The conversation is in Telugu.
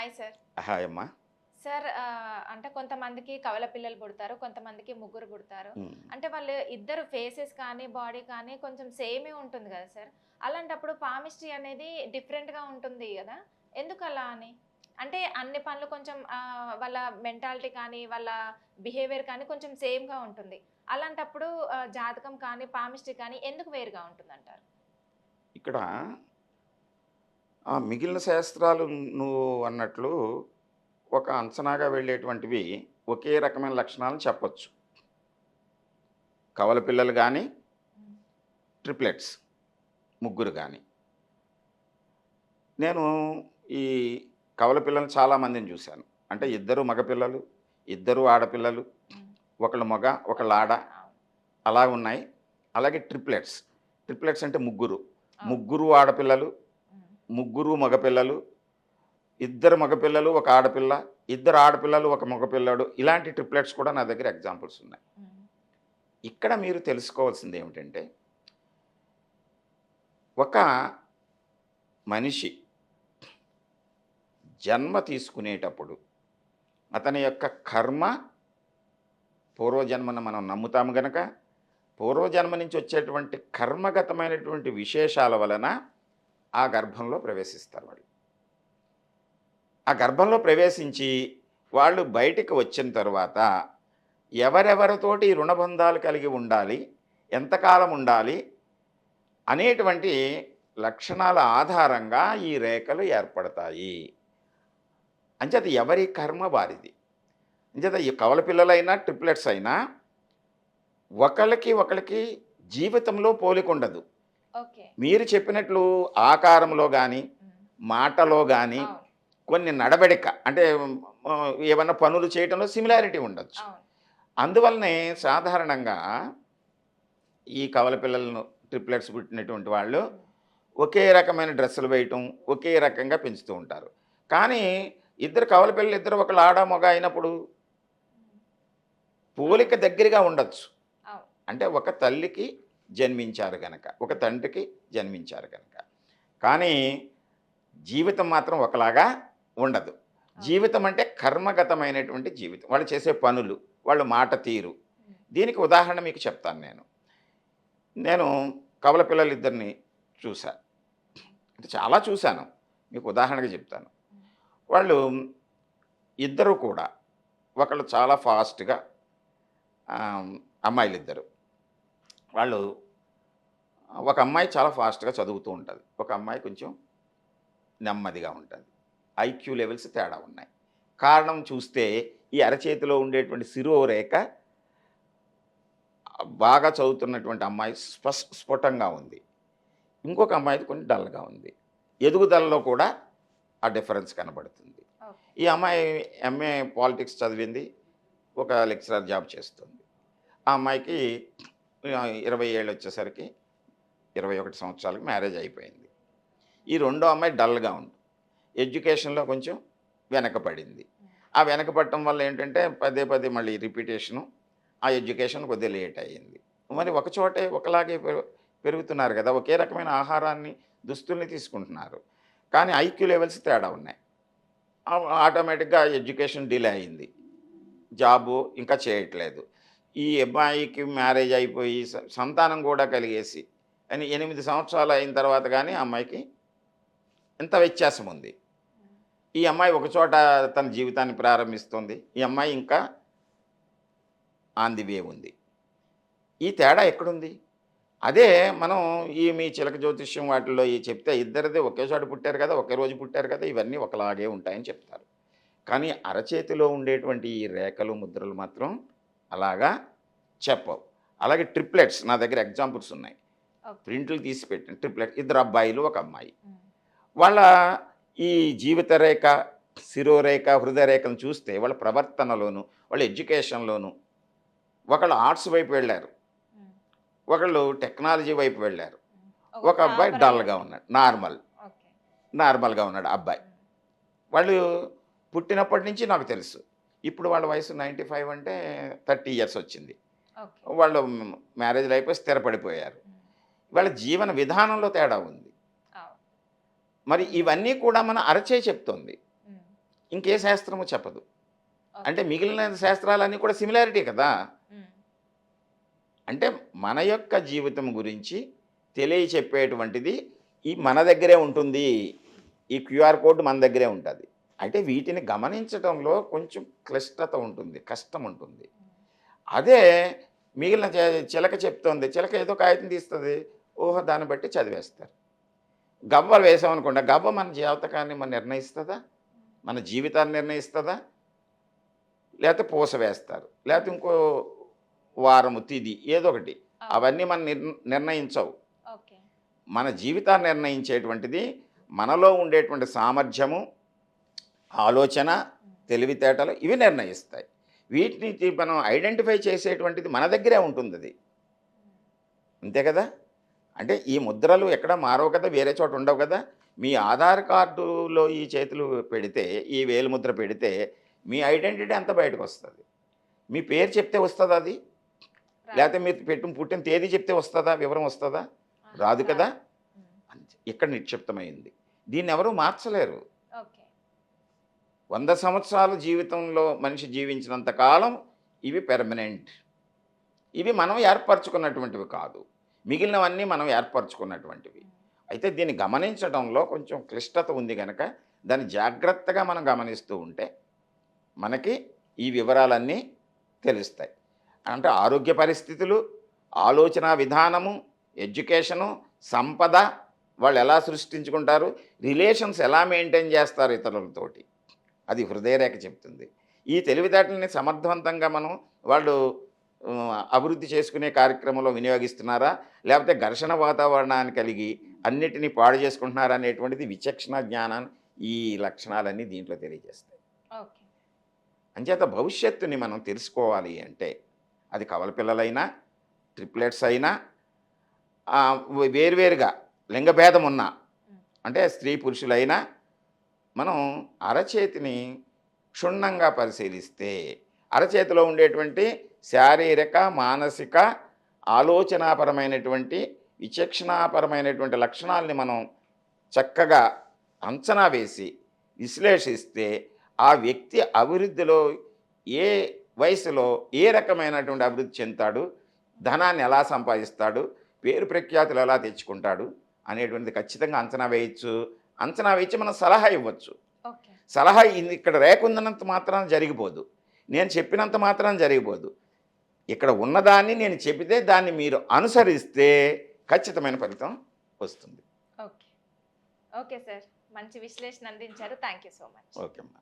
హాయ్ సార్ హాయ్ అమ్మా. సార్ అంటే కొంతమందికి కవల పిల్లలు పుడతారు కొంతమందికి ముగ్గురు పుడతారు. ఉమ్. అంటే వాళ్ళు ఇద్దరు ఫేసెస్ కానీ బాడీ కానీ కొంచెం సేమే ఉంటుంది కదా సార్ అలాంటప్పుడు పామిస్ట్రీ అనేది డిఫరెంట్గా ఉంటుంది కదా? ఎందుకు అలా అని? అంటే అన్ని పనులు కొంచెం వాళ్ళ మెంటాలిటీ కానీ వాళ్ళ బిహేవియర్ కానీ కొంచెం సేమ్గా ఉంటుంది. అలాంటప్పుడు జాతకం కానీ పామిస్ట్రీ కానీ ఎందుకు వేరుగా ఉంటుంది అంటారు ఇక్కడ ఆ మిగిలిన శాస్త్రాలు నువ్వు అన్నట్లు ఒక అంచనాగా వెళ్ళేటువంటివి ఒకే రకమైన లక్షణాలను చెప్పొచ్చు. కవల పిల్లలు కానీ ట్రిప్లెట్స్ ముగ్గురు కానీ నేను ఈ కవల పిల్లలు చాలామందిని చూశాను. అంటే ఇద్దరు మగపిల్లలు ఇద్దరు ఆడపిల్లలు ఒకళ్ళు మగ ఒకళ్ళు ఆడ అలా ఉన్నాయి. అలాగే ట్రిప్లెట్స్. ట్రిప్లెట్స్ అంటే ముగ్గురు. ముగ్గురు ఆడపిల్లలు ముగ్గురు మగపిల్లలు ఇద్దరు మగపిల్లలు ఒక ఆడపిల్ల ఇద్దరు ఆడపిల్లలు ఒక మగపిల్లాడు ఇలాంటి ట్రిప్లెట్స్ కూడా నా దగ్గర ఎగ్జాంపుల్స్ ఉన్నాయి. ఇక్కడ మీరు తెలుసుకోవాల్సింది ఏమిటంటే ఒక మనిషి జన్మ తీసుకునేటప్పుడు అతని యొక్క కర్మ పూర్వజన్మను మనం నమ్ముతాము గనక పూర్వజన్మ నుంచి వచ్చేటువంటి కర్మగతమైనటువంటి విశేషాల వలన ఆ గర్భంలో ప్రవేశిస్తారు వాళ్ళు. ఆ గర్భంలో ప్రవేశించి వాళ్ళు బయటికి వచ్చిన తర్వాత ఎవరెవరితోటి రుణబంధాలు కలిగి ఉండాలి ఎంతకాలం ఉండాలి అనేటువంటి లక్షణాల ఆధారంగా ఈ రేఖలు ఏర్పడతాయి. అంచేత ఎవరి కర్మ వారిది. అంచేత ఈ కవల పిల్లలైనా ట్రిప్లెట్స్ అయినా ఒకరికి ఒకరికి జీవితంలో పోలికుండదు మీరు చెప్పినట్లు ఆకారంలో కానీ మాటలో కానీ కొన్ని నడవడిక అంటే ఏమన్నా పనులు చేయటంలో సిమిలారిటీ ఉండొచ్చు. అందువల్లనే సాధారణంగా ఈ కవల పిల్లలను ట్రిప్లెట్స్ పుట్టినటువంటి వాళ్ళు ఒకే రకమైన డ్రెస్సులు వేయటం ఒకే రకంగా పెంచుతూ ఉంటారు. కానీ ఇద్దరు కవల పిల్లలు ఇద్దరు ఒకళ్ళు ఆడ మగ అయినప్పుడు పోలిక దగ్గరగా ఉండొచ్చు. అంటే ఒక తల్లికి జన్మించారు గనక. ఒక తండ్రికి జన్మించారు గనక. కానీ జీవితం మాత్రం ఒకలాగా ఉండదు. జీవితం అంటే కర్మగతమైనటువంటి జీవితం. వాళ్ళు చేసే పనులు వాళ్ళ మాట తీరు. దీనికి ఉదాహరణ మీకు చెప్తాను నేను. నేను కవల పిల్లలు ఇద్దరిని చూశాను అంటే చాలా చూశాను. మీకు ఉదాహరణగా చెప్తాను. వాళ్ళు ఇద్దరు కూడా ఒకళ్ళు చాలా ఫాస్ట్గా అమ్మాయిలు ఇద్దరు వాళ్ళు ఒక అమ్మాయి చాలా ఫాస్ట్గా చదువుతూ ఉంటుంది. ఒక అమ్మాయి కొంచెం నెమ్మదిగా ఉంటుంది. ఐక్యూ లెవెల్స్ తేడా ఉన్నాయి. కారణం చూస్తే ఈ అరచేతిలో ఉండేటువంటి శిరోరేఖ బాగా చదువుతున్నటువంటి అమ్మాయి స్పష్ స్ఫుటంగా ఉంది. ఇంకొక అమ్మాయిది కొంచెం డల్గా ఉంది. ఎదుగుదలలో కూడా ఆ డిఫరెన్స్ కనబడుతుంది. ఈ అమ్మాయి ఎంఏ పాలిటిక్స్ చదివింది ఒక లెక్చరర్ జాబ్ చేస్తుంది. ఆ అమ్మాయికి ఇరవై ఏళ్ళు వచ్చేసరికి ఇరవై ఒకటి సంవత్సరాలకు మ్యారేజ్ అయిపోయింది. ఈ రెండో అమ్మాయి డల్గా ఉంది. ఎడ్యుకేషన్లో కొంచెం వెనకపడింది ఆ వెనకపడటం వల్ల ఏంటంటే పదే పదే మళ్ళీ రిపీటేషను ఆ ఎడ్యుకేషన్ కొద్దిగా లేట్ అయ్యింది. మరి ఒక చోటే ఒకలాగే పెరుగుతున్నారు కదా ఒకే రకమైన ఆహారాన్ని దుస్తుల్ని తీసుకుంటున్నారు. కానీ ఐక్యూ లెవెల్స్ తేడా ఉన్నాయి. ఆటోమేటిక్గా ఎడ్యుకేషన్ డిలే అయింది జాబు ఇంకా చేయట్లేదు. ఈ అబ్బాయికి మ్యారేజ్ అయిపోయి స- సంతానం కూడా కలిగేసి అని ఎనిమిది సంవత్సరాలు అయిన తర్వాత కానీ అమ్మాయికి ఎంత వ్యత్యాసం ఉంది? ఈ అమ్మాయి ఒకచోట తన జీవితాన్ని ప్రారంభిస్తుంది. ఈ అమ్మాయి ఇంకా ఆన్ ది వే ఉంది. ఈ తేడా ఎక్కడుంది? అదే మనం ఈ మీ చిలక జ్యోతిష్యం వాటిల్లో ఈ చెప్తే ఇద్దరిది ఒకే చోట పుట్టారు కదా ఒకే రోజు పుట్టారు కదా ఇవన్నీ ఒకలాగే ఉంటాయని చెప్తారు. కానీ అరచేతిలో ఉండేటువంటి ఈ రేఖలు ముద్రలు మాత్రం అలాగా చెప్పవు. అలాగే ట్రిప్లెట్స్ నా దగ్గర ఎగ్జాంపుల్స్ ఉన్నాయి. ప్రింట్లు తీసి పెట్టిన ట్రిప్లెట్ ఇద్దరు అబ్బాయిలు ఒక అమ్మాయి. వాళ్ళ ఈ జీవిత రేఖ శిరోరేఖ హృదయరేఖను చూస్తే వాళ్ళ ప్రవర్తనలోను వాళ్ళ ఎడ్యుకేషన్లోను ఒకళ్ళు ఆర్ట్స్ వైపు వెళ్ళారు. ఒకళ్ళు టెక్నాలజీ వైపు వెళ్ళారు. ఒక అబ్బాయి డల్గా ఉన్నాడు నార్మల్. నార్మల్గా ఉన్నాడు అబ్బాయి. వాళ్ళు పుట్టినప్పటి నుంచి నాకు తెలుసు. ఇప్పుడు వాళ్ళ వయసు నైంటీ ఫైవ్ అంటే థర్టీ ఇయర్స్ వచ్చింది. వాళ్ళు మ్యారేజ్లు అయిపోయి స్థిరపడిపోయారు. వాళ్ళ జీవన విధానంలో తేడా ఉంది. మరి ఇవన్నీ కూడా మన అరచే చెప్తుంది. ఇంకే శాస్త్రము చెప్పదు. అంటే మిగిలిన శాస్త్రాలన్నీ కూడా సిమిలారిటీ కదా. అంటే మన యొక్క జీవితం గురించి తెలియచెప్పేటువంటిది ఈ మన దగ్గరే ఉంటుంది. ఈ క్యూఆర్ కోడ్ మన దగ్గరే ఉంటుంది. అంటే వీటిని గమనించడంలో కొంచెం క్లిష్టత ఉంటుంది కష్టం ఉంటుంది. అదే మిగిలిన చిలక చెప్తోంది చిలక ఏదో కాగితం తీస్తుంది ఊహ దాన్ని బట్టి చదివేస్తారు. గవ్వలు వేసామనుకోండి గవ్వ మన జాతకాన్ని మన నిర్ణయిస్తుందా? మన జీవితాన్ని నిర్ణయిస్తుందా? లేకపోతే పూస వేస్తారు లేకపోతే ఇంకో వారము తిది ఏదో ఒకటి. అవన్నీ మనం నిర్ నిర్ణయించవు. మన జీవితాన్ని నిర్ణయించేటువంటిది మనలో ఉండేటువంటి సామర్థ్యము ఆలోచన తెలివితేటలు ఇవి నిర్ణయిస్తాయి. వీటిని మనం ఐడెంటిఫై చేసేటువంటిది మన దగ్గరే ఉంటుంది అది అంతే కదా? అంటే ఈ ముద్రలు ఎక్కడ మారవు కదా? వేరే చోట ఉండవు కదా? మీ ఆధార్ కార్డులో ఈ చేతులు పెడితే ఈ వేలు ముద్ర పెడితే మీ ఐడెంటిటీ అంతా బయటకు వస్తుంది. మీ పేరు చెప్తే వస్తుందా అది? లేకపోతే మీరు పెట్టిన పుట్టిన తేదీ చెప్తే వస్తుందా? వివరం వస్తుందా? రాదు కదా? ఇక్కడ నిక్షిప్తమైంది. దీన్ని ఎవరు మార్చలేరు. వంద సంవత్సరాల జీవితంలో మనిషి జీవించినంత కాలం ఇవి పెర్మనెంట్ ఇవి మనం ఏర్పరచుకున్నటువంటివి కాదు. మిగిలినవన్నీ మనం ఏర్పరచుకున్నటువంటివి. అయితే దీన్ని గమనించడంలో కొంచెం క్లిష్టత ఉంది కనుక దాన్ని జాగ్రత్తగా మనం గమనిస్తూ ఉంటే మనకి ఈ వివరాలన్నీ తెలుస్తాయి. అంటే ఆరోగ్య పరిస్థితులు ఆలోచన విధానము ఎడ్యుకేషను సంపద వాళ్ళు ఎలా సృష్టించుకుంటారు రిలేషన్స్ ఎలా మెయింటైన్ చేస్తారు ఇతరులతోటి. అది హృదయరేఖ చెప్తుంది. ఈ తెలివితేటల్ని సమర్థవంతంగా మనం వాళ్ళు అభివృద్ధి చేసుకునే కార్యక్రమంలో వినియోగిస్తున్నారా? లేకపోతే ఘర్షణ వాతావరణాన్ని కలిగి అన్నిటినీ పాడు చేసుకుంటున్నారా అనేటువంటిది విచక్షణ జ్ఞానాన్ని ఈ లక్షణాలన్నీ దీంట్లో తెలియజేస్తాయి. అంచేత భవిష్యత్తుని మనం తెలుసుకోవాలి అంటే అది కవల పిల్లలైనా ట్రిప్లెట్స్ అయినా వేరువేరుగా లింగభేదం ఉన్నా అంటే స్త్రీ పురుషులైనా మనం అరచేతిని క్షుణ్ణంగా పరిశీలిస్తే అరచేతిలో ఉండేటువంటి శారీరక మానసిక ఆలోచనాపరమైనటువంటి విచక్షణాపరమైనటువంటి లక్షణాలని మనం చక్కగా అంచనా వేసి విశ్లేషిస్తే ఆ వ్యక్తి అభివృద్ధిలో ఏ వయసులో ఏ రకమైనటువంటి అభివృద్ధి చెందుతాడు ధనాన్ని ఎలా సంపాదిస్తాడు పేరు ప్రఖ్యాతులు ఎలా తెచ్చుకుంటాడు అనేటువంటిది ఖచ్చితంగా అంచనా వేయచ్చు. అంచనా వేసి మనం సలహా ఇవ్వచ్చు. ఓకే. సలహా ఇక్కడ రేఖ ఉందన్నంత మాత్రాన జరిగిపోదు. నేను చెప్పినంత మాత్రాన జరిగిపోదు. ఇక్కడ ఉన్నదాన్ని నేను చెబితే దాన్ని మీరు అనుసరిస్తే ఖచ్చితమైన ఫలితం వస్తుంది. ఓకే. Okay sir. మంచి విశ్లేషణ అందించారు. Thank you so much. Okay అమ్మా